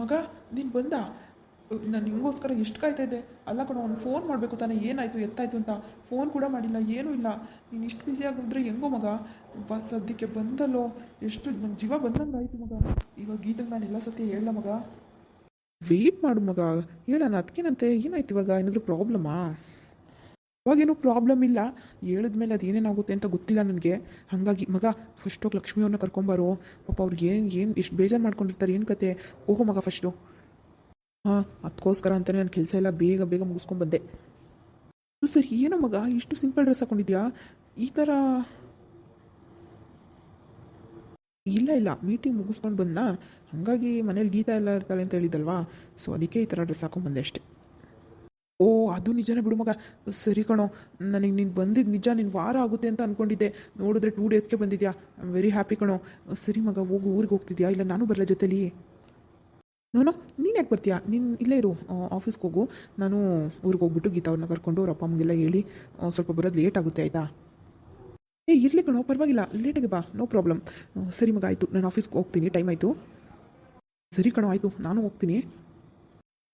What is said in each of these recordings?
ಮಗ, ನೀನು ಬಂದ? ನಾನು ನಿಂಗೋಸ್ಕರ ಎಷ್ಟು ಕಾಯ್ತಾ ಇದ್ದೆ? ಅಲ್ಲ ಕಣ, ಅವ್ನು ಫೋನ್ ಮಾಡಬೇಕು ತಾನೇ, ಏನಾಯಿತು, ಎತ್ತಾಯಿತು ಅಂತ. ಫೋನ್ ಕೂಡ ಮಾಡಿಲ್ಲ, ಏನೂ ಇಲ್ಲ. ನೀನು ಇಷ್ಟು ಬ್ಯುಸಿ ಆಗಿದ್ರೆ ಹೆಂಗೋ ಮಗ? ಬಸ್ ಸದ್ಯಕ್ಕೆ ಬಂದಲ್ಲೋ. ಎಷ್ಟು ನನ್ನ ಜೀವ ಬಂದಂಗೆ ಆಯಿತು ಮಗ. ಇವಾಗ ಗೀತಂಗೆ ನಾನು ಎಲ್ಲ ಸತಿ ಹೇಳ ಮಗ. ವೆಯ್ಟ್ ಮಾಡು ಮಗ. ಹೇಳೋಣ ಅದಕ್ಕೇನಂತೆ ಏನಾಯ್ತು ಇವಾಗ? ಏನಾದರೂ ಪ್ರಾಬ್ಲಮಾ ಇವಾಗೇನು ಪ್ರಾಬ್ಲಮ್ ಇಲ್ಲ. ಹೇಳಿದ್ಮೇಲೆ ಅದು ಏನೇನಾಗುತ್ತೆ ಅಂತ ಗೊತ್ತಿಲ್ಲ ನನಗೆ. ಹಾಗಾಗಿ ಮಗ ಫಸ್ಟ್ ಹೋಗಿ ಲಕ್ಷ್ಮಿ ಅವ್ರನ್ನ ಕರ್ಕೊಂಬಾರೋ. ಪಾಪ ಅವ್ರಿಗೆ ಏನು ಏನು, ಎಷ್ಟು ಬೇಜಾರು ಮಾಡ್ಕೊಂಡಿರ್ತಾರೆ, ಏನು ಕತೆ? ಓಹೋ ಮಗ ಫಸ್ಟು ಹಾಂ ಅದಕ್ಕೋಸ್ಕರ ಅಂತಲೇ ನಾನು ಕೆಲಸ ಎಲ್ಲ ಬೇಗ ಬೇಗ ಮುಗಿಸ್ಕೊಂಡ್ಬಂದೆ ಸರ್, ಏನೋ ಮಗ, ಇಷ್ಟು ಸಿಂಪಲ್ ಡ್ರೆಸ್ ಹಾಕೊಂಡಿದ್ಯಾ? ಈ ಥರ ಇಲ್ಲ ಇಲ್ಲ. ಮೀಟಿಂಗ್ ಮುಗಿಸ್ಕೊಂಡು ಬಂದ ಹಾಗಾಗಿ ಮನೇಲಿ ಗೀತಾ ಎಲ್ಲ ಇರ್ತಾಳೆ ಅಂತ ಹೇಳಿದಲ್ವಾ? ಸೊ ಅದಕ್ಕೆ ಈ ಥರ ಡ್ರೆಸ್ ಹಾಕೊಂಡ್ಬಂದೆ ಅಷ್ಟೆ. ಓ, ಅದು ನಿಜನೇ ಬಿಡು ಮಗ. ಸರಿ ಕಣೋ, ನನಗೆ ನೀನು ಬಂದಿದ್ದು ನಿಜ ನೀನು ವಾರ ಆಗುತ್ತೆ ಅಂತ ಅಂದ್ಕೊಂಡಿದ್ದೆ ನೋಡಿದ್ರೆ ಟೂ ಡೇಸ್ಗೆ ಬಂದಿದ್ಯಾ? ಐ ವೆರಿ ಹ್ಯಾಪಿ ಕಣೋ. ಸರಿ ಮಗ, ಹೋಗು, ಊರಿಗೆ ಹೋಗ್ತಿದ್ಯಾ? ಇಲ್ಲ, ನಾನು ಬರಲ್ಲ ಜೊತೆಲಿ? ನೋನೋ ನೀನು ಯಾಕೆ ಬರ್ತೀಯಾ? ನೀನು ಇಲ್ಲೇ ಇರು ಆಫೀಸ್ಗೆ ಹೋಗು. ನಾನು ಊರಿಗೆ ಹೋಗ್ಬಿಟ್ಟು ಗೀತಾ ಅವ್ರನ್ನ ಕರ್ಕೊಂಡು ಅವ್ರ ಅಪ್ಪ ಅಮ್ಮಗೆಲ್ಲ ಹೇಳಿ ಸ್ವಲ್ಪ ಬರೋದು ಲೇಟ್ ಆಗುತ್ತೆ, ಆಯಿತಾ? ಏ, ಇರಲಿ ಕಣೋ, ಪರವಾಗಿಲ್ಲ ಲೇಟಾಗಿ ಬಾ ನೋ ಪ್ರಾಬ್ಲಮ್ ಸರಿ ಮಗ, ಆಯಿತು, ನಾನು ಆಫೀಸ್ಗೆ ಹೋಗ್ತೀನಿ ಟೈಮ್ ಆಯಿತು. ಸರಿ ಕಣೋ, ಆಯಿತು, ನಾನು ಹೋಗ್ತೀನಿ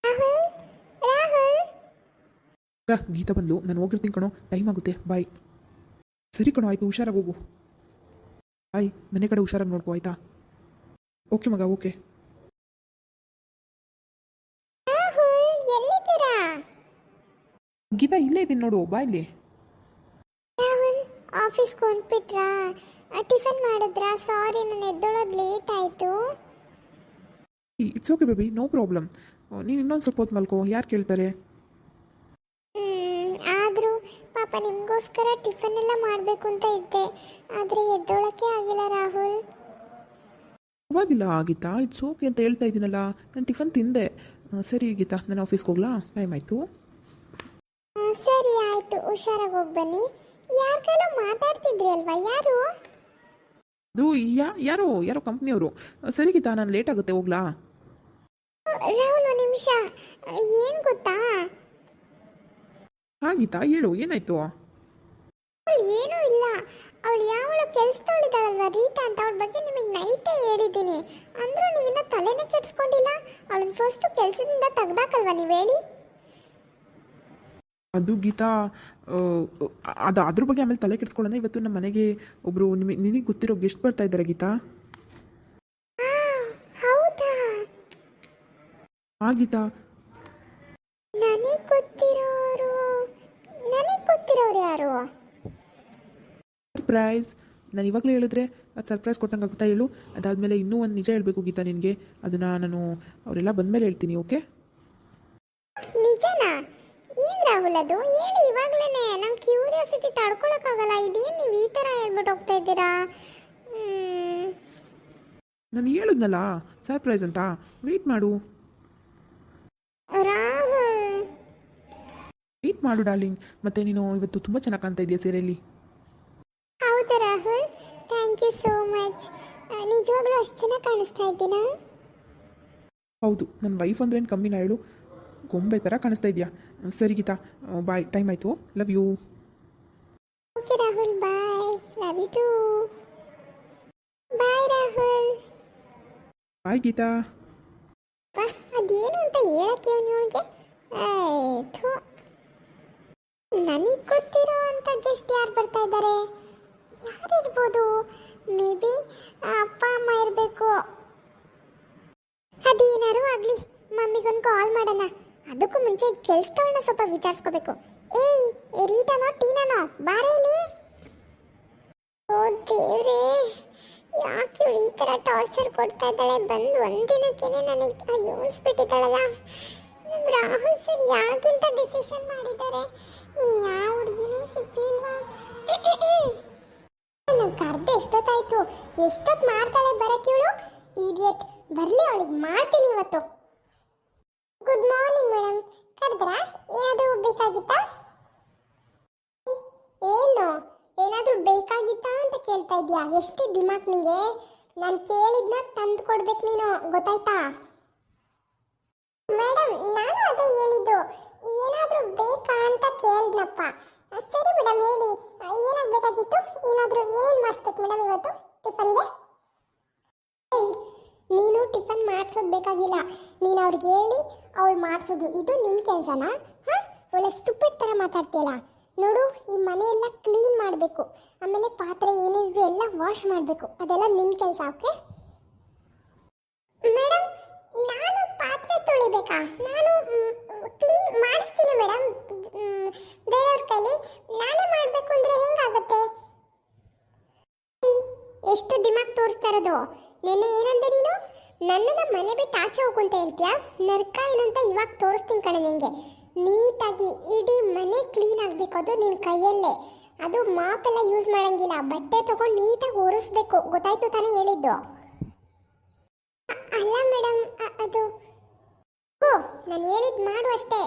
ರಾಹುಲ್ ರಾಹುಲ್ ಈಗ ಗೀತಾ ಬಂದು ನಾನು ಹೋಗಿರ್ತೀನಿ ಕಣೋ. ಟೈಮ್ ಆಗುತ್ತೆ. ಬಾಯ್ ಸರಿ ಕಣೋ ಆಯಿತು ಹುಷಾರಾಗಿ ಹೋಗು. ಬಾಯ್ ಮನೆ ಕಡೆ ಹುಷಾರಾಗಿ ನೋಡ್ಕೋ ಆಯ್ತಾ? ಓಕೆ ಮಗ ಓಕೆ ಗೀತಾ ಇಲ್ಲೇ ಇದ್ದೀನಿ ನೋಡು ಬಾ ಇಲ್ಲಿ. ಆಫೀಸ್ಗೆ ಹೊಂಟ್ಬಿಟ್ರಾ ಟಿಫನ್ ಮಾಡಿದ್ರಾ? ಸಾರಿ ನಾನು ಎದ್ದೊಳೋದು ಲೇಟ್ ಆಯಿತು. It's okay baby no problem ನೀನು ಇನ್ನೊಂದು ಸ್ವಲ್ಪ ಹೊತ್ತು ಮಲ್ಕೋ. ಯಾರು ಕೇಳ್ತಾರೆ ಆದರೂ ಪಾಪ ನಿಮಗೋಸ್ಕರ ಟಿಫನ್ ಎಲ್ಲ ಮಾಡಬೇಕು ಅಂತ ಇದ್ದೆ. ಆದರೆ ಎದ್ದೊಳಕ್ಕೆ ಆಗಿಲ್ಲ ರಾಹುಲ್. ಪರವಾಗಿಲ್ಲ ಗೀತಾ. ಇಟ್ಸ್ ಓಕೆ ಅಂತ ಹೇಳ್ತಾ ಇದ್ದೀನಲ್ಲ. ನಾನು ಟಿಫನ್ ತಿಂದೆ. ಆ, ಸರಿ ಗೀತಾ ನಾನು ಆಫೀಸ್ಗೆ ಹೋಗ್ಲಾ? ಟೈಮ್ ಆಯಿತು. ಸರಿ ಆಯಿತು. ಹುಷಾರಾಗಿ ಹೋಗಿ ಬನ್ನಿ. ಯಾರ ಕೈಲೋ ಮಾತಾಡ್ತಿದ್ರಿ ಅಲ್ವಾ? ಯಾರು? ಅದು ಯಾ ಯಾರು ಯಾರೋ ಕಂಪ್ನಿಯವರು. ಸರಿ ಗೀತಾ ನಾನು ಲೇಟ್ ಆಗುತ್ತೆ ಹೋಗ್ಲಾ? ರಾಹುಲ್ ಒಂದು ನಿಮಿಷ. ಏನು ಗೊತ್ತಾ? ಹಾಂ ಗೀತಾ ಹೇಳು ಏನಾಯ್ತು? ಅವಳು ಏನೂ ಇಲ್ಲ. ಅವಳು ಯಾವಳು ಕೆಲ್ಸದವಳಿದ್ದಾಳಲ್ವ ರೀಟಾ ಅಂತ ಅವಳ ಬಗ್ಗೆ ನಿಮಗೆ ನೈಟೇ ಹೇಳಿದ್ದೀನಿ. ಅಂದರೂ ನೀವಿನ್ನ ತಲೆನೇ ಕೆಡಿಸ್ಕೊಂಡಿಲ್ಲ? ಅವಳನ್ನ ಫಸ್ಟು ಕೆಲಸದಿಂದ ತೆಗ್ದಾಕಲ್ವಾ ನೀವು ಹೇಳಿ? ಅದು ಗೀತಾ ಅದು ಅದ್ರ ಬಗ್ಗೆ ಆಮೇಲೆ ತಲೆ ಕೆಡಿಸ್ಕೊಳ್ಳೋಣ. ಇವತ್ತು ನಮ್ಮ ಮನೆಗೆ ಒಬ್ಬರು ನಿಮಗೆ ನಿನಗೆ ಗೊತ್ತಿರೋ ಗೆಸ್ಟ್ ಬರ್ತಾ ಇದ್ದಾರೆ ಗೀತಾ. ಆ, ಗೀತಾ. ನನಗೆ ಗೊತ್ತಿರೋರು ಗೊತ್ತಿರೋರು ಯಾರು? ಸರ್ಪ್ರೈಸ್. ನಾನು ಇವಾಗಲೇ ಹೇಳಿದ್ರೆ ಅದು ಸರ್ಪ್ರೈಸ್ ಕೊಟ್ಟಂಗೆ ಆಗುತ್ತಾ ಹೇಳು. ಅದಾದಮೇಲೆ ಇನ್ನೂ ಒಂದು ನಿಜ ಹೇಳಬೇಕು ಗೀತಾ ನಿನಗೆ. ಅದನ್ನ ನಾನು ಅವರೆಲ್ಲ ಬಂದಮೇಲೆ ಹೇಳ್ತೀನಿ ಓಕೆ? ನಿಜನಾ? ಏನು ರಾಹುಲ್ ಅದು? ಹೇಳಿ ಇವಾಗಲೇ ನಮ್ಮ ಕ್ಯೂರಿಯಾಸಿಟಿ ತಡ್ಕೊಳಕ್ಕಾಗಲ್ಲ. ಇದೇನು ನೀವು ಈ ಥರ ಹೇಳ್ಬಿಟ್ಟು ಹೋಗ್ತಾ ಇದ್ದೀರಾ? ನಾನು ಹೇಳಿದ್ನಲ್ಲ ಸರ್ಪ್ರೈಸ್ ಅಂತ. ವೆಯ್ಟ್ ಮಾಡು. ರಾಹುಲ್? ವೆಯ್ಟ್ ಮಾಡು ಡಾರ್ಲಿಂಗ್ ಮತ್ತೆ ನೀನು ಇವತ್ತು ತುಂಬ ಚೆನ್ನಾಗಿ ಕಾಣ್ತಾ ಇದೆಯಾ ಸೀರೆಯಲ್ಲಿ? ಹೌದು Rahul. Thank you so much ನಿಜವಾಗ್ಲೂ ಅಷ್ಟು ಚೆನ್ನಾಗಿ ಕಾಣಿಸ್ತಾ ಇದ್ದೀನಾ? ಹೌದು ನನ್ನ ವೈಫ್ ಅಂದ್ರೆ ಏನು ಕಮ್ಮಿನ ಹೇಳು. ಗೊಂಬೆ ಥರ ಕಾಣಿಸ್ತಾ ಇದೆಯಾ? ಸರಿ ಗೀತಾ. ಬಾಯ್ ಟೈಮ್ ಆಯಿತು. Love you okay Rahul. Bye love you too bye Rahul. Bye Geeta. ಅದೇನು ಅಂತ ಹೇಳಕ್ಕೆ ಅವನಿಗೆ ಥು. ನನಗೆ ಗೊತ್ತಿರೋ ಅಂತ ಗೆಸ್ಟ್ ಯಾರು ಬರ್ತಾ ಇದ್ದಾರೆ ಯಾರಿರ್ಬೋದು ಮೇ ಬಿ ಅಪ್ಪ, ಅಮ್ಮ ಇರಬೇಕು. ಅದೇನಾರು ಆಗಲಿ, ಮಮ್ಮಿಗೊಂದು ಕಾಲ್ ಮಾಡೋಣ. ಅದಕ್ಕೂ ಮುಂಚೆ ಕೆಲಸಗಳನ್ನ ಸ್ವಲ್ಪ ವಿಚಾರಿಸ್ಕೋಬೇಕು. ಏಯ್ ರೀಟನೋ, ಟೀನಾನೋ, ಬಾರೇ ಇಲ್ಲಿ. ಓ, ದೇವ್ರೇ ಯಾಕೆ ಇವಳು ಈ ಥರ ಟಾರ್ಚರ್ ಕೊಡ್ತಾ ಇದ್ದಾಳೆ. ಬಂದು ಒಂದಿನಕ್ಕೇನೆ ನನಗೆ ನಮ್ಮ ರಾಹುಲ್ ಸರ್ ಯಾಕಿಂತ ಡಿಸಿಷನ್ ಮಾಡಿದ್ದಾರೆ? ಇನ್ಯಾವ ಹುಡುಗಿನೂ ಸಿಕ್ಲಿಲ್ವಾ ನನ್ನ ಕರ್ದೆ ಎಷ್ಟೊತ್ತಾಯ್ತು? ಎಷ್ಟೊತ್ತು ಮಾಡ್ತಾಳೆ ಬರಕ್ಕೆ ಇವಳು? ಇಡಿಯಟ್ ಬರಲಿ ಅವಳಿಗೆ ಮಾಡ್ತೀನಿ ಇವತ್ತು. ಗುಡ್ ಮಾರ್ನಿಂಗ್ ಮೇಡಮ್ ಕರೆದ್ರಾ? ಏನಾದರೂ ಬೇಕಾಗಿತ್ತಾ? ಏನು? ಏನಾದರೂ ಬೇಕಾಗಿತ್ತಾ ಅಂತ ಕೇಳ್ತಾ ಇದ್ಯಾ ಎಷ್ಟು ದಿಮಾಕ್ ನಿಂಗೆ? ನಾನು ಕೇಳಿದ್ನ ತಂದು ಕೊಡ್ಬೇಕು ನೀನು. ಗೊತ್ತಾಯ್ತಾ? ಮೇಡಮ್ ನಾನು ಅದೇ ಹೇಳಿದ್ದು. ಏನಾದರೂ ಬೇಕಾ ಅಂತ ಕೇಳಿದ್ನಪ್ಪ. ಸರಿ ಮೇಡಮ್ ಹೇಳಿ. ಏನಾಗಬೇಕಾಗಿತ್ತು? ಏನಾದರೂ ಏನೇನು ಮಾಡಿಸ್ಬೇಕು ಮೇಡಮ್ ಇವತ್ತು ಟಿಫನ್ಗೆ? ನೀನು ಟಿಫನ್ ಮಾಡಿಸೋದು ಬೇಕಾಗಿಲ್ಲ. ನೀನು ಅವ್ರಿಗೆ ಹೇಳಿ, ಅವಳು ಮಾಡಿಸೋದು. ಇದು ನಿನ್ನ ಕೆಲಸನಾ? ಹಾಂ? ಒಳ್ಳೆ ಸ್ಟುಪಿಡ್ ಥರ ಮಾತಾಡ್ತೀಯಲ್ಲ. ನೋಡು, ಈ ಮನೆಯೆಲ್ಲ ಕ್ಲೀನ್ ಮಾಡಬೇಕು. ಆಮೇಲೆ ಪಾತ್ರೆ ಏನಿದೆ ಎಲ್ಲ ವಾಶ್ ಮಾಡಬೇಕು. ಅದೆಲ್ಲ ನಿನ್ನ ಕೆಲಸ, ಓಕೆ? ಮೇಡಮ್ ನಾನು ತೊಳಿಬೇಕಾ? ನಾನು ಕ್ಲೀನ್ ಮಾಡಿಸ್ತೀನಿ ಮೇಡಮ್. ಬೇರೆಯವ್ರ ಕೈಲಿ ನಾನೇ ಮಾಡಬೇಕು ಅಂದರೆ ಹೆಂಗಾಗುತ್ತೆ? ಎಷ್ಟು ದಿಮಾಗ್ ತೋರಿಸ್ತಾ ಇರೋದು? ನೆನ್ನೆ ಏನಂದೆ ನೀನು? ನನ್ನನ್ನ ಮನೆ ಬಿಟ್ಟು ಆಚೆ ಹೋಗು ಅಂತ ಹೇಳ್ತೀಯಾ? ನರ್ಕ ಏನಂತ ಇವಾಗ ತೋರಿಸ್ತೀನಿ ಕಣೆ ನಿಂಗೆ. ನೀಟಾಗಿ ಇಡೀ ಮನೆ ಕ್ಲೀನ್ ಆಗಬೇಕು ಅದು ನಿನ್ನ ಕೈಯಲ್ಲೇ. ಅದು ಮಾಪೆಲ್ಲ ಯೂಸ್ ಮಾಡೋಂಗಿಲ್ಲ. ಬಟ್ಟೆ ತಗೊಂಡು ನೀಟಾಗಿ ಒರೆಸ್ಬೇಕು. ಗೊತ್ತಾಯ್ತು ತಾನೇ ಹೇಳಿದ್ದು. ಅಲ್ಲ ಮೇಡಮ್ ಅದು ನಾನು ಹೇಳಿದ್ ಮಾಡು ಅಷ್ಟೇ.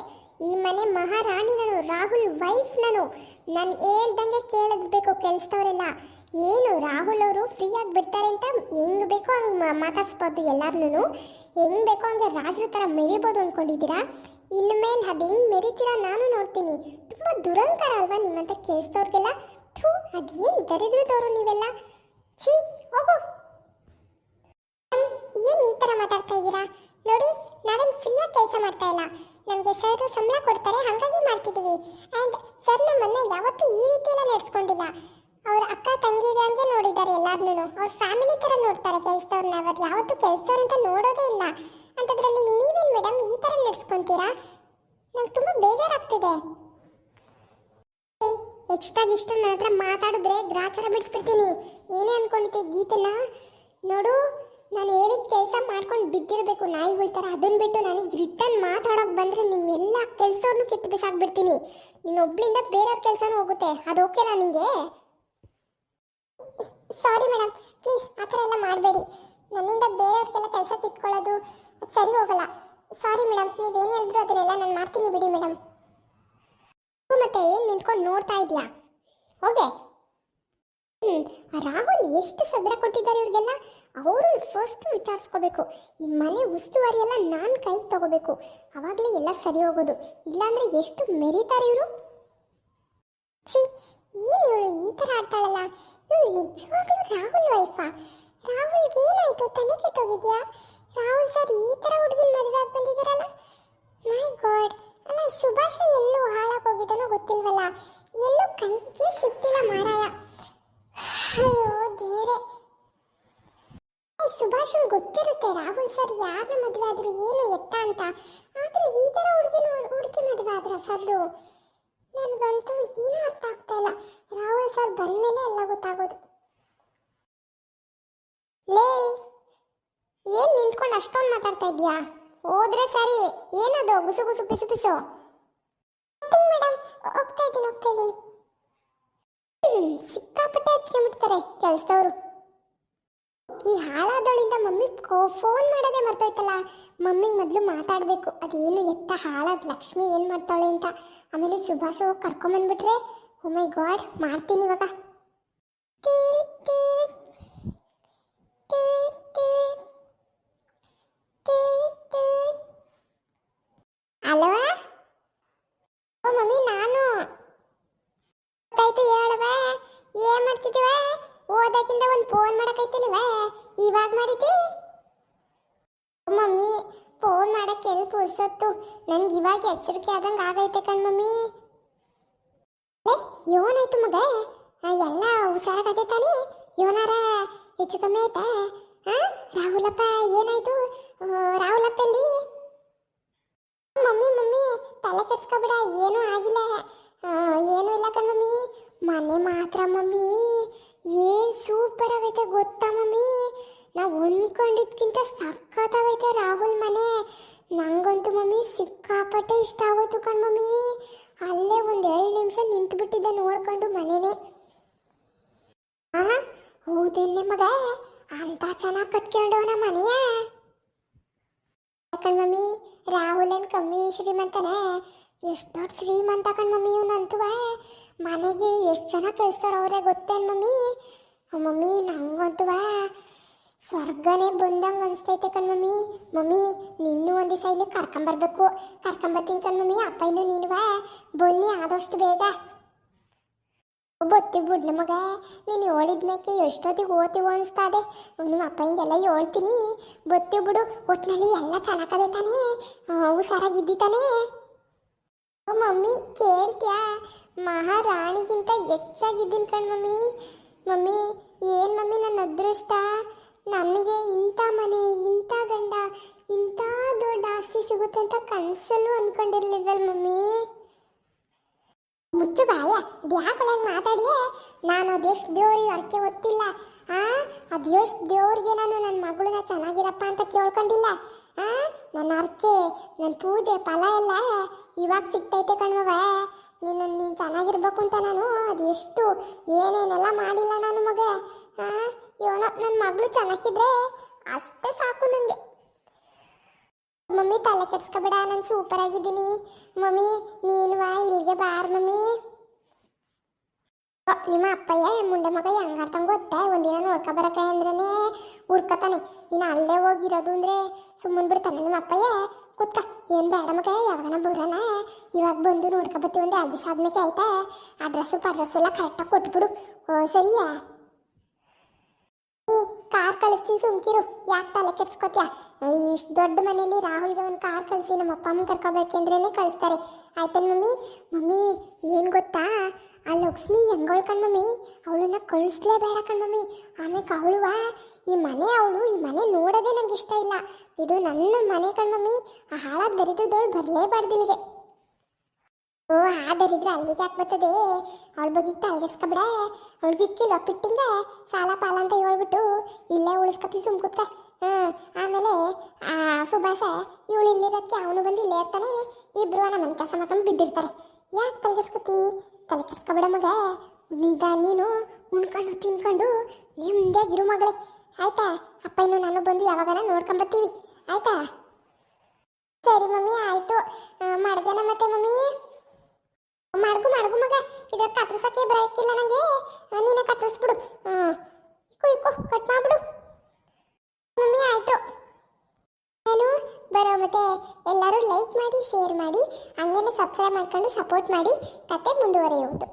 ಈ ಮನೆ ಮಹಾರಾಣಿ ನಾನು ರಾಹುಲ್ ವೈಫ್ ನಾನು ನಾನು ಹೇಳ್ದಂಗೆ ಕೇಳದ್ಬೇಕು ಕೆಲಸದವರೆಲ್ಲ. ಏನು, ರಾಹುಲ್ ಅವರು ಫ್ರೀ ಆಗಿ ಬಿಡ್ತಾರೆ ಅಂತ ಹೆಂಗ್ ಬೇಕೋ ಹಂಗೆ ಮಾತಾಡ್ಸ್ಬೋದು ಎಲ್ಲಾರ್ನು ಹೆಂಗ್ ಬೇಕೋ ಹಂಗೆ ರಾಜರ ಥರ ಮೆರಿಬೋದು ಅಂದ್ಕೊಂಡಿದ್ದೀರಾ ಇನ್ಮೇಲೆ ಅದು ಹೆಂಗ್ ಮೆರಿತೀರಾ ನಾನು ನೋಡ್ತೀನಿ. ತುಂಬ ದುರಂಕಾರ ಅಲ್ವಾ ನಿಮ್ಮಂತ ಕೆಲಸದವ್ರಿಗೆಲ್ಲ? ಥೂ, ಅದೇನು ದರಿದ್ರದವರು ನೀವೆಲ್ಲ? ಛೀ, ಹೋಗು. ಏನು ಈ ಥರ ಮಾತಾಡ್ತಾ ಇದ್ದೀರಾ? ನೋಡಿ ನಾವೇನು ಫ್ರೀಯಾಗಿ ಕೆಲಸ ಮಾಡ್ತಾ ಇಲ್ಲ. ನಮಗೆ ಸರ್ ಸಂಬಳ ಕೊಡ್ತಾರೆ, ಹಾಗಾಗಿ ಮಾಡ್ತಿದ್ದೀವಿ ಆ್ಯಂಡ್ ಸರ್ ನಮ್ಮನ್ನು ಯಾವತ್ತೂ ಈ ರೀತಿ ಎಲ್ಲ ನಡೆಸ್ಕೊಂಡಿಲ್ಲ. ಅವ್ರ ಅಕ್ಕ, ತಂಗಿ ಇದ್ದಂಗೆ ನೋಡಿದ್ದಾರೆ ಎಲ್ಲಾರ್ನೂ ಅವ್ರ ಫ್ಯಾಮಿಲಿ ಥರ ನೋಡ್ತಾರೆ ಕೆಲಸದವ್ರನ್ನ ಅವ್ರು ಯಾವತ್ತೂ ಕೆಲಸದವ್ರು ಅಂತ ನೋಡೋದೇ ಇಲ್ಲ. ಅಂಥದ್ರಲ್ಲಿ ನೀವೇನು ಮೇಡಮ್ ಈ ಥರ ನಡೆಸ್ಕೊಂತೀರಾ? ನಂಗೆ ತುಂಬ ಬೇಜಾರಾಗ್ತಿದೆ. ಎಕ್ಸ್ಟ್ರಾ ಇಷ್ಟ ನನ್ನ ಹತ್ರ ಮಾತಾಡಿದ್ರೆ ಗ್ರಾಚಾರ ಬಿಡಿಸ್ಬಿಡ್ತೀನಿ. ಏನೇ ಅಂದ್ಕೊಂಡಿದ್ದೆ ಗೀತನ? ನೋಡು ನಾನು ಹೇಳಿದ ಕೆಲಸ ಮಾಡ್ಕೊಂಡು ಬಿದ್ದಿರಬೇಕು, ನಾಯಿಗಳ ಥರ ಅದನ್ನ ಬಿಟ್ಟು ನನಗೆ ರಿಟರ್ನ್ ಮಾತಾಡೋಕೆ ಬಂದರೆ ನಿಮ್ಮೆಲ್ಲ ಕೆಲಸವನ್ನು ಕಿತ್ತು ಬಿಸಾಕ್ಬಿಡ್ತೀನಿ. ನೀನು ಒಬ್ಳಿಂದ ಬೇರೆಯವ್ರ ಕೆಲಸನೂ ಹೋಗುತ್ತೆ. ಅದು ಓಕೆನಾ ನಿಮಗೆ ಸಾರಿ ಮೇಡಮ್ ಪ್ಲೀಸ್ ಆ ಥರ ಎಲ್ಲ ಮಾಡಬೇಡಿ. ನನ್ನಿಂದ ಬೇರೆಯವ್ರಿಗೆಲ್ಲ ಕೆಲಸ ಕಿತ್ಕೊಳ್ಳೋದು ಅದು ಸರಿ ಹೋಗಲ್ಲ. ಸಾರಿ ಮೇಡಮ್ ನೀವೇನು ಹೇಳಿದ್ರು ಅದನ್ನೆಲ್ಲ ನಾನು ಮಾಡ್ತೀನಿ ಬಿಡಿ ಮೇಡಮ್ ಮತ್ತೆ ಏನು ನಿಂತ್ಕೊಂಡು ನೋಡ್ತಾ ಇದೆಯಾ? ಹೋಗೆ. ರಾಹುಲ್ ಎಷ್ಟು ಸದ್ರ ಕೊಟ್ಟಿದ್ದಾರೆ ಇವ್ರಿಗೆಲ್ಲ? ಅವರು ಫಸ್ಟ್ ವಿಚಾರಿಸ್ಕೋಬೇಕು. ಈ ಮನೆ ಉಸ್ತುವಾರಿ ಎಲ್ಲ ನಾನು ಕೈಗೆ ತಗೋಬೇಕು. ಅವಾಗಲೇ ಎಲ್ಲ ಸರಿ ಹೋಗೋದು. ಇಲ್ಲಾಂದ್ರೆ ಎಷ್ಟು ಮೆರೀತಾರೆ ಇವರು? ಛೀ, ಏನು ಇವಳು ಈ ಥರ ಆಡ್ತಾಳಲ್ಲ? ಇವಳು ನಿಜವಾಗ್ಲೂ ರಾಹುಲ್ ವೈಫಾ ರಾಹುಲ್ಗೆ ಏನಾಯ್ತು? ತಲೆ ಕೆಟ್ಟೋಗಿದ್ಯಾ? ರಾಹುಲ್ ಸರ್ ಈ ಥರ ಹುಡುಗಿನ ಮದುವೆ ಆಗಿ ಬಂದಿದ್ದಾರಲ್ಲ? ಮೈ ಗಾಡ್ ಅಲ್ಲ ಸುಭಾಷ ಎಲ್ಲೂ ಹಾಳಾಗೋಗಿದ್ದಾನೋ ಗೊತ್ತಿಲ್ವಲ್ಲ? ಎಲ್ಲೂ ಕೈಗೆ ಸಿಕ್ತಿಲ್ಲ ಮಾರಾಯ. ಅಯ್ಯೋ ದೇವ್ರೆ. ಸುಭಾಷ್, ಗೊತ್ತಿರುತ್ತೆ, ರಾಹುಲ್ ಸರ್ ಯಾರನ್ನ ಮದುವೆ ಆದ್ರು ಏನು ಎತ್ತ ಅಂತ. ಆದ್ರೆ ಈ ತರ ಹುಡುಗಿನ ಹುಡುಗಿ ಮದುವೆ ಆದ್ರ ಸರ್ ನನ್ಗಂತೂ ಏನೂ ಅರ್ಥ ಆಗ್ತಾ ಇಲ್ಲ. ರಾಹುಲ್ ಸರ್ ಬಂದ್ಮೇಲೆ ಎಲ್ಲ ಗೊತ್ತಾಗೋದು. ಲೇ, ಏನ್ ನಿಂತ್ಕೊಂಡು ಅಷ್ಟೊಂದು ಮಾತಾಡ್ತಾ ಇದ್ಯಾ ಹೋದ್ರೆ ಸರಿ. ಏನದು? ಗುಸು ಗುಸು, ಪಿಸು ಪಿಸು. ಮೇಡಮ್ ಹೋಗ್ತಾ ಇದ್ದೀನಿ ಹೋಗ್ತಾ ಇದ್ದೀನಿ. ಸಿಕ್ಕಾಪ ಹಚ್ಕೊಂಡ್ಬಿಡ್ತಾರೆ ಕೆಲಸದವರು. ಈ ಹಾಳಾದವಳಿಂದ ಮಮ್ಮಿ ಫೋನ್ ಮಾಡೋದೇ ಮರ್ತೋಯ್ತಲ್ಲ, ಮಮ್ಮಿಗೆ ಮೊದಲು ಮಾತಾಡಬೇಕು. ಅದೇನು ಎತ್ತ ಹಾಳಾದ ಲಕ್ಷ್ಮಿ ಏನು ಮಾಡ್ತಾಳೆ ಅಂತ. ಆಮೇಲೆ ಸುಭಾಷ್ ಹೋಗಿ ಕರ್ಕೊಂಬಂದ್ಬಿಟ್ರೆ, ಓ ಮೈ ಗಾಡ್, ಮಾಡ್ತೀನಿ ಇವಾಗ ಟಿಟ್ ಟಿಟ್. ಟಿಟ್ ಟಿಟ್. ಟಿಟ್ ಟಿಟ್. ಹಲೋ ಓ ಮಮ್ಮಿ ನಾನು ಗೊತ್ತಾಯ್ತು ಹೇಳವ ಏನ್ ಮಾಡ್ತಿದ್ದೀವ ಓದಕ್ಕಿಂತ ಒಂದು ಫೋನ್ ಮಾಡಕೈತಿಲ್ವ? ಇವಾಗ ಮಾಡಿದಿ ಮಮ್ಮಿ, ಫೋನ್ ಮಾಡಕ್ಕೆ ಎಲ್ಲಿ ಪುರ್ಸತ್ತು? ನನ್ಗೆ ಇವಾಗ ಎಚ್ಚರಿಕೆ ಆದಂಗೆ ಆಗೈತೆ ಕಣ್ ಮಮ್ಮಿ. ಏನಾಯ್ತು ಮಗ? ಎಲ್ಲ ಹುಷಾರಾಗದೆ ತಾನೇ? ಯೋನಾರ ಹೆಚ್ಚು ಕಮ್ಮಿ ಹಾ ರಾಹುಲಪ್ಪ ಏನಾಯ್ತು? ರಾಹುಲಪ್ಪ ಎಲ್ಲಿ ಮಮ್ಮಿ ಮಮ್ಮಿ, ತಲೆ ಕೆಡ್ಸ್ಕೊಬಿಡ, ಏನೂ ಆಗಿಲ್ಲ. ಏನೂ ಇಲ್ಲ ಕಣ್ ಮಮ್ಮಿ. ಮನೆ ಮಾತ್ರ ಮಮ್ಮಿ. ಏನ್ ಸೂಪರ್ ಆಗೈತೆ ಗೊತ್ತಾ ಮಮ್ಮಿ? ನಾವು ಹೊಂದ್ಕೊಂಡಿದ್ಕಿಂತ ಸಖತ್ತಾಗೈತೆ ರಾಹುಲ್ ಮನೆ. ನಂಗಂತೂ ಮಮ್ಮಿ ಸಿಕ್ಕಾಪಟ್ಟೆ ಇಷ್ಟ ಆಗೋಯ್ತು ಕಣ್ ಮಮ್ಮಿ. ಅಲ್ಲೇ ಒಂದು ಎರಡು ನಿಮಿಷ ನಿಂತು ಬಿಟ್ಟಿದ್ದೆ ನೋಡ್ಕೊಂಡು ಮನೆನೇ. ಹೌದೇನೆ ಮಗ? ಅಂತ ಚೆನ್ನಾಗಿ ಕಟ್ಕೊಂಡವನ ಮನೆಯ ಕಣ್ ಮಮ್ಮಿ? ರಾಹುಲ್ ಏನ್ ಕಮ್ಮಿ ಶ್ರೀಮಂತನೇ? ಎಷ್ಟು ಶ್ರೀಮಂತ ಕಣ್ ಮಮ್ಮಿ ಇವನಂತೂ ಮನೆಗೆ ಎಷ್ಟು ಜನ ಕೆಲ್ಸ್ತಾರ ಅವರೇ ಗೊತ್ತೇನು ಮಮ್ಮಿ? ಮಮ್ಮಿ ನಂಗಂತೂ ಸ್ವರ್ಗನೇ ಬಂದಂಗೆ ಅನಿಸ್ತೈತೆ ಕಣ್ ಮಮ್ಮಿ ಮಮ್ಮಿ ನಿನ್ನೂ ಒಂದು ದಿವಸ ಇಲ್ಲಿ ಕರ್ಕೊಂಬರ್ಬೇಕು. ಕರ್ಕೊಂಬರ್ತೀನಿ ಕಣ್ ಮಮ್ಮಿ ಅಪ್ಪ ಇನ್ನು ನೀನುವ. ಬನ್ನಿ ಆದಷ್ಟು ಬೇಗ. ಬತ್ತಿ ಬಿಡ್ ಮಗ ನೀನು ಹೇಳಿದ್ಮೇಕೆ ಎಷ್ಟೊತ್ತಿಗೆ ಓದ್ತೀವೋ ಅನಿಸ್ತದೆ. ನಿಮ್ಮ ಅಪ್ಪ ಹಿಂಗೆಲ್ಲ ಹೇಳ್ತೀನಿ ಬತ್ತಿ ಬಿಡು ಒಟ್ಟಿನಲ್ಲಿ ಎಲ್ಲ ಚೆನ್ನಾಗದೆ ತಾನೇ ಹುಷಾರಾಗಿದ್ದಿ ತಾನೇ ಮಮ್ಮಿ, ಕೇಳ್ತ್ಯಾ? ಮಹಾರಾಣಿಗಿಂತ ಹೆಚ್ಚಾಗಿದ್ದೀನಿ ಕಣ್ ಮಮ್ಮಿ. ಮಮ್ಮಿ, ಏನು ಮಮ್ಮಿ ನನ್ನ ಅದೃಷ್ಟ? ನನಗೆ ಇಂಥ ಮನೆ, ಇಂಥ ಗಂಡ, ಇಂಥ ದೊಡ್ಡ ಆಸ್ತಿ ಸಿಗುತ್ತೆ ಅಂತ ಕನಸಲ್ಲೂ ಅನ್ಕೊಂಡಿರ್ಲಿಲ್ವಲ್ ಮಮ್ಮಿ? ಮುಚ್ಚು ಬಾಯ ಯಾಕೊಳಗೆ ಮಾತಾಡಿಯೇ? ನಾನು ಅದೆಷ್ಟು ದೇವ್ರಿಗೆ ಅರ್ಕೆ ಗೊತ್ತಿಲ್ಲ ಆ ಅದೆಷ್ಟು ದೇವ್ರಿಗೆ ನಾನು ನನ್ನ ಚೆನ್ನಾಗಿರಪ್ಪ ಅಂತ ಕೇಳ್ಕೊಂಡಿಲ್ಲ. ಆ, ನನ್ನ ಅರ್ಕೆ ನನ್ನ ಪೂಜೆ, ಫಲ ಎಲ್ಲ ಇವಾಗ ಸಿಗ್ತೈತೆ ಕಣ್ಮವ ನಿನ್ನ ನೀನು ಚೆನ್ನಾಗಿರ್ಬೇಕು ಅಂತ ನಾನು ಅದೆಷ್ಟು ಏನೇನೆಲ್ಲ ಮಾಡಿಲ್ಲ ನಾನು ಮಗ. ಆ, ಇವನೋ ನನ್ನ ಮಗಳು ಚೆನ್ನಾಗಿದ್ರೆ ಅಷ್ಟೇ ಸಾಕು ನನಗೆ ಮಮ್ಮಿ ತಲೆ ಕೆಡ್ಸ್ಕೊಬೇಡ, ನಾನು ಸೂಪರ್ ಆಗಿದ್ದೀನಿ. ಮಮ್ಮಿ, ನೀನು ಇಲ್ಲಿಗೆ ಬಾರ್ ಮಮ್ಮಿ. ನಿಮ್ಮ ಅಪ್ಪಯ್ಯ ಮುಂಡೆ ಮಗ ಹೆಂಗಾಡ್ತಂಗ ಗೊತ್ತಾ ಒಂದಿನ ನೋಡ್ಕೊ ಬರಕ ಅಂದ್ರೇನೆ ಉರ್ಕತಾನೆ ಇನ್ನು ಅಲ್ಲೇ ಹೋಗಿರೋದು ಅಂದ್ರೆ ಸುಮ್ಮನೆ ಬಿಡ್ತಾನೆ ನಿಮ್ಮ ಅಪ್ಪಯ್ಯ? ಕೂತ್ಕ. ಏನ್ ಬೇಡ ಮಗ ಯಾವಾಗನ ಬರೋಣ ಇವಾಗ ಬಂದು ನೋಡ್ಕೊ ಬತ್ತಿ ಒಂದು ಎರಡು ದಿವಸ ಆದ್ಮೇಲೆ ಆಯ್ತಾ? ಅಡ್ರೆಸ್ಸು ಪಡ್ರೆಸ್ಸು ಎಲ್ಲ ಕೊಟ್ಬಿಡು. ಓ, ಸರಿಯಾ? ಕಾರ್ ಕಳಿಸ್ತೀನಿ ಸುಮ್ಕಿರು. ಯಾಕೆ ತಲೆ ಕೆಡ್ಸ್ಕೊತ್ಯಾ? ಇಷ್ಟು ದೊಡ್ಡ ಮನೇಲಿ ರಾಹುಲ್ಗೆ ಒಂದು ಕಾರ್ ಕಳಿಸಿ, ನಮ್ಮ ಅಪ್ಪ ಅಮ್ಮನ ಕರ್ಕೋಬೇಕೆಂದ್ರೇ ಕಳಿಸ್ತಾರೆ. ಆಯ್ತನ್ ಮಮ್ಮಿ? ಮಮ್ಮಿ, ಏನು ಗೊತ್ತಾ? ಆ ಲಕ್ಷ್ಮಿ ಹೆಂಗೋಳ್ ಕಣ್ಮಮ್ಮಿ ಅವಳನ್ನ ಕಳಿಸ್ಲೇಬೇಡ ಕಣ್ಮಮ್ಮಿ ಆಮೇಲೆ ಅವಳುವ ಈ ಮನೆ ಅವಳು, ಈ ಮನೆ ನೋಡೋದೇ ನಂಗೆ ಇಷ್ಟ ಇಲ್ಲ. ಇದು ನನ್ನ ಮನೆ ಕಣ್ಮಮ್ಮಿ ಆ ಹಾಳಾದ ದರಿದ್ರದವಳು ಬರಲೇಬಾರ್ದು ಇಲ್ಲಿಗೆ. ಓ ಆದರಿದ್ರೆ ಅಲ್ಲಿಗೆ ಯಾಕೆ ಬರ್ತದೆ? ಅವಳ ಬಗ್ಗೆ ತಲೆಗೆಸ್ಕೊಬಿಡ ಅವಳಿಗೆ ಇಕ್ಕಿಲ್ಲ ಪಿಟ್ಟಿಂಗ? ಸಾಲ ಪಾಲ ಅಂತ ಹೇಳ್ಬಿಟ್ಟು ಇಲ್ಲೇ ಉಳಿಸ್ಕೊತಿ ಸುಮ್ ಕೂತ್ಕ ಹ್ಮ್ ಆಮೇಲೆ ಆ ಸುಭಾಸ ಇವಳು ಇಲ್ಲಿರೋಕ್ಕೆ ಅವನು ಬಂದು ಇಲ್ಲೇ ಇರ್ತಾನೆ. ಇಬ್ರು ನಮ್ಮ ಮನೆ ಕೆಲಸ ಮಾಡ್ಕೊಂಡು ಬಿದ್ದಿರ್ತಾರೆ. ಯಾಕೆ ತಲೆಗಿಸ್ಕೊತಿ ತಲೆ ಕೆಸ್ಕೊಬೇಡ ಮಗ. ಈಗ ನೀನು ಉಣ್ಕೊಂಡು ತಿನ್ಕೊಂಡು ನೆಮ್ಮದಿಯಾಗಿರು ಮಗಳೇ. ಆಯ್ತಾ? ಅಪ್ಪ ಇನ್ನು ನಾನು ಬಂದು ಯಾವಾಗನ ನೋಡ್ಕೊಂಬರ್ತೀವಿ ಆಯ್ತಾ? ಸರಿ ಮಮ್ಮಿ ಆಯ್ತು. ಮಾಡ್ದೇನ ಮತ್ತೆ ಮಮ್ಮಿ? ಮಾಡ್ಗು ಮಾಡ್ಗು ಮಗ. ಇದ್ರ ಕತ್ರಿಸಕ್ಕೆ ಇಲ್ಲ ನಂಗೆ. ಆ, ನೀನೇ ಕತ್ರಿಸ್ಬಿಡು ಇಕ್ಕು ಇಕ್ಕು ಕಟ್ ಮಾಡ್ಬಿಡು. ಮಮ್ಮಿ ಆಯಿತು. ಏನು, ಬರೋ ಮತ್ತೆ ಎಲ್ಲರೂ ಲೈಕ್ ಮಾಡಿ ಶೇರ್ ಮಾಡಿ, ಹಂಗೇನೆ ಸಬ್ಸ್ಕ್ರೈಬ್ ಮಾಡ್ಕೊಂಡು ಸಪೋರ್ಟ್ ಮಾಡಿ, ಕತೆ ಮುಂದುವರಿಯುವುದು.